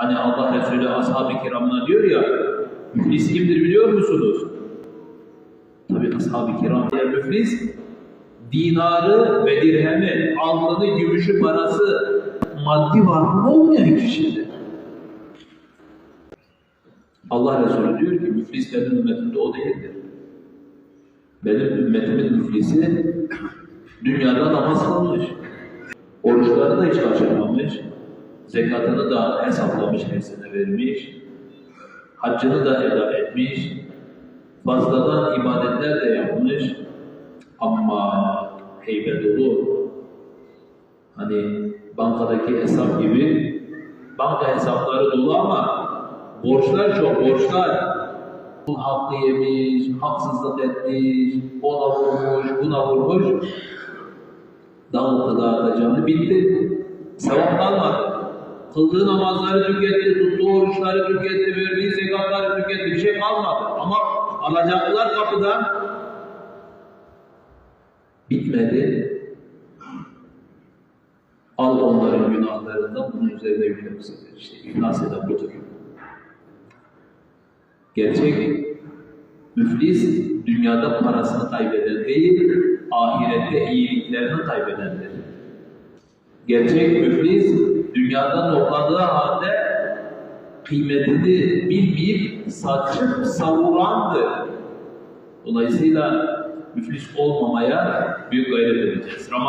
Hani Allah Resulü ashab-ı kiramına diyor ya, müflis kimdir biliyor musunuz? Tabi ashab-ı kiram eğer müflis, dinarı ve dirhemi, altını, gümüşü, parası, maddi varlığı olmayan kişidir. Allah Resulü diyor ki müflis benim ümmetimde o değildir. Benim ümmetimin müflisi dünyada namaz kılmış. Oruçları da hiç kaçırmamış. Zekatını da hesaplamış, her sene vermiş. Haccını da eda etmiş. Fazladan ibadetler de yapmış. Ama heybet dolu. Hani bankadaki hesap gibi banka hesapları dolu ama borçlar çok, borçlar. Bu hakkı yemiş, haksızlık etmiş, ona vurmuş, buna vurmuş. Dağıttı dağıtacağını bitti. Sevap kalmadı. Kıldığı namazları tüketti, tuttuğu oruçları tüketti, verdiği zekatları tüketti. Bir şey kalmadı. Ama alacaklılar kapıda. Bitmedi. Al onların günahlarından bunun üzerine yüklemişsin. İşte iflas eden budur. Gerçek müflis dünyada parasını kaybeden değil, ahirette iyiliklerini kaybedendir. Gerçek müflis dünyada topladığı halde kıymetini bilmeyip saçıp savurandır. Dolayısıyla müflis olmamaya büyük gayret edeceğiz. Ramazan